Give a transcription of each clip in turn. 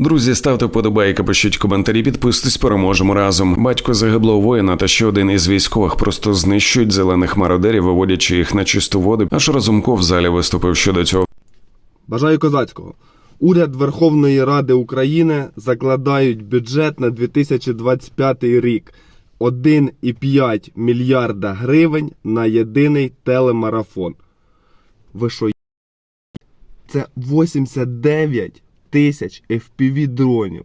Друзі, ставте вподобайки, пишіть коментарі, підписуйтесь, переможемо разом. Батько загиблого воїна та ще один із військових просто знищують зелених мародерів, виводячи їх на чисту воду. Аж Разумков в залі виступив щодо цього. Бажаю козацького. Уряд Верховної Ради України закладають бюджет на 2025 рік 1,5 мільярда гривень на єдиний телемарафон. Ви що? Це 89 тисяч FPV дронів.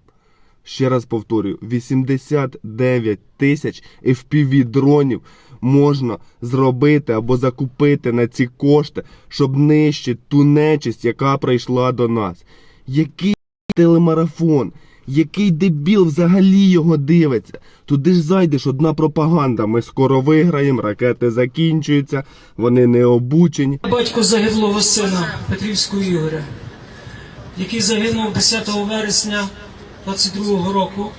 Ще раз повторюю, 89 тисяч FPV дронів можна зробити або закупити на ці кошти, щоб нищити ту нечисть, яка прийшла до нас. Який телемарафон? Який дебіл взагалі його дивиться? Туди ж зайдеш одна пропаганда. Ми скоро виграємо, ракети закінчуються, вони не обучені. Батько загиблого сина Петрівського Ігоря, який загинув 10 вересня 22-го року,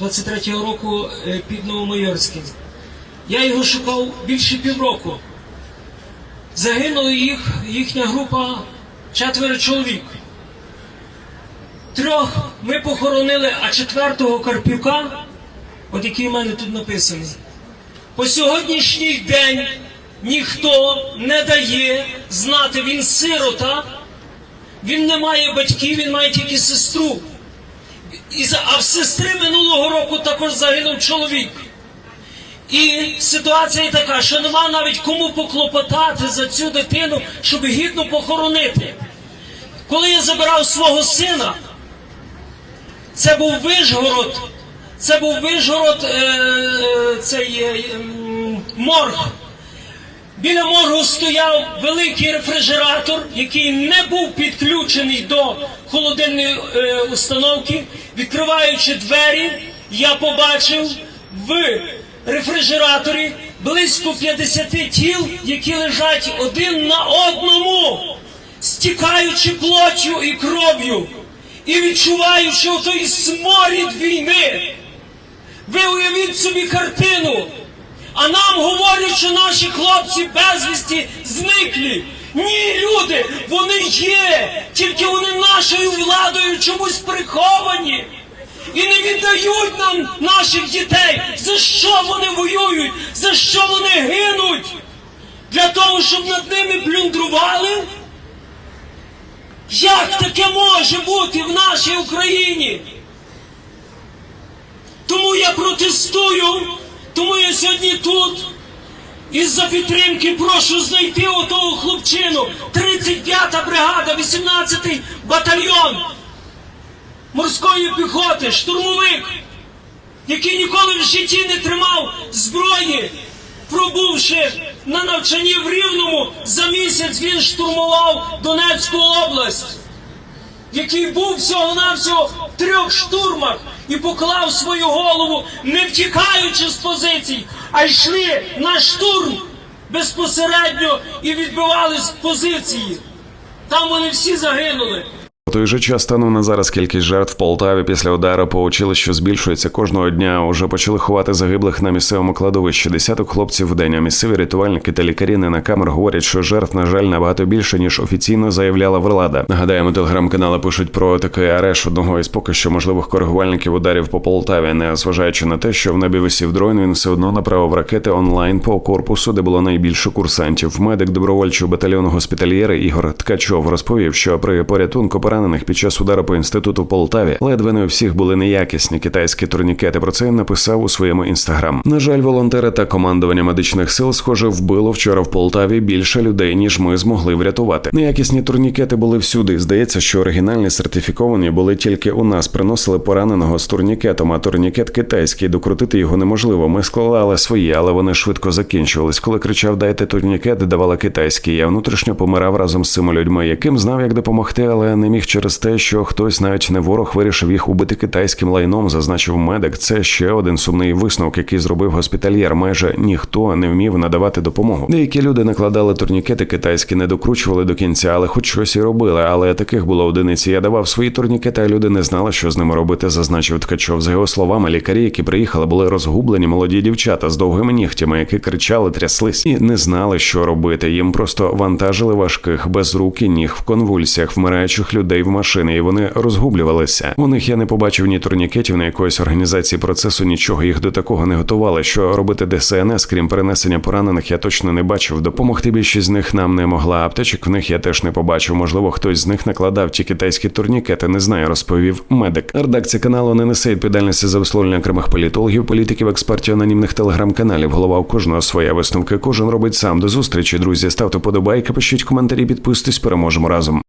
23-го року е, під Новомайорським. Я його шукав більше півроку. Загинули їх, їхня група четверо чоловік. Трьох ми похоронили, а четвертого Карпюка, от який в мене тут написаний, по сьогоднішній день ніхто не дає знати, він сирота, він не має батьків, він має тільки сестру. А в сестри минулого року також загинув чоловік. І ситуація така, що нема навіть кому поклопотати за цю дитину, щоб гідно похоронити. Коли я забирав свого сина, це був Вишгород, це був Вишгород, е, е, цей е, морг. Біля моргу стояв великий рефрижератор, який не був підключений до холодильної е, установки. Відкриваючи двері, я побачив в рефрижераторі близько 50 тіл, які лежать один на одному, стікаючи плоттю і кров'ю, і відчуваючи отой сморід війни. Ви уявіть собі картину. А нам говорять, що наші хлопці безвісті зниклі. Ні, люди, вони є, тільки вони нашою владою чомусь приховані. І не віддають нам наших дітей. За що вони воюють? За що вони гинуть? Для того, щоб над ними плюндрували? Як таке може бути в нашій Україні? Тому я протестую, тому я сьогодні тут. І за підтримки прошу знайти отого хлопчину. 35-та бригада, 18-й батальйон морської піхоти, штурмовик, який ніколи в житті не тримав зброї, пробувши на навчанні в Рівному, за місяць він штурмував Донецьку область який був всього-навсього в трьох штурмах і поклав свою голову, не втікаючи з позицій, а йшли на штурм безпосередньо і відбивали з позиції. Там вони всі загинули. Той же час станом на зараз кількість жертв в Полтаві після удару по училищу збільшується кожного дня. Уже почали ховати загиблих на місцевому кладовищі. Десяток хлопців в день. А місцеві рятувальники та лікарі не на камер говорять, що жертв, на жаль, набагато більше ніж офіційно заявляла влада. Нагадаємо, телеграм-канали пишуть про такий арешт одного із поки що можливих коригувальників ударів по Полтаві, не зважаючи на те, що в небі висів дрон, він все одно направив ракети онлайн по корпусу, де було найбільше курсантів. Медик добровольчого батальйону госпітальєри Ігор Ткачов розповів, що при порятунку поранених під час удару по інституту в Полтаві ледве не у всіх були неякісні китайські турнікети. Про це написав у своєму інстаграм. На жаль, волонтери та командування медичних сил, схоже, вбило вчора в Полтаві більше людей, ніж ми змогли врятувати. Неякісні турнікети були всюди. Здається, що оригінальні сертифіковані були тільки у нас. Приносили пораненого з турнікетом, а турнікет китайський. Докрутити його неможливо. Ми склали свої, але вони швидко закінчувались. Коли кричав Дайте турнікет, давала китайський. Я внутрішньо помирав разом з цими людьми, яким знав, як допомогти, але не міг через те, що хтось, навіть не ворог, вирішив їх убити китайським лайном, зазначив медик. Це ще один сумний висновок, який зробив госпітальєр. Майже ніхто не вмів надавати допомогу. Деякі люди накладали турнікети китайські, не докручували до кінця, але хоч щось і робили. Але таких було одиниці. Я давав свої турнікети, а люди не знали, що з ними робити, зазначив Ткачов. За його словами, лікарі, які приїхали, були розгублені молоді дівчата з довгими нігтями, які кричали, тряслись і не знали, що робити. Їм просто вантажили важких без рук і ніг в конвульсіях, вмираючих людей в машини, і вони розгублювалися. У них я не побачив ні турнікетів, ні якоїсь організації процесу, нічого їх до такого не готували. Що робити ДСНС, крім перенесення поранених, я точно не бачив. Допомогти більшість з них нам не могла. Аптечок в них я теж не побачив. Можливо, хтось з них накладав ті китайські турнікети. Не знаю, розповів медик. Редакція каналу не несе відповідальності за висловлення окремих політологів, політиків, експертів, анонімних телеграм-каналів. Голова у кожного своя висновки. Кожен робить сам. До зустрічі, друзі. Ставте подобайки, пишіть коментарі, підписуйтесь. Переможемо разом.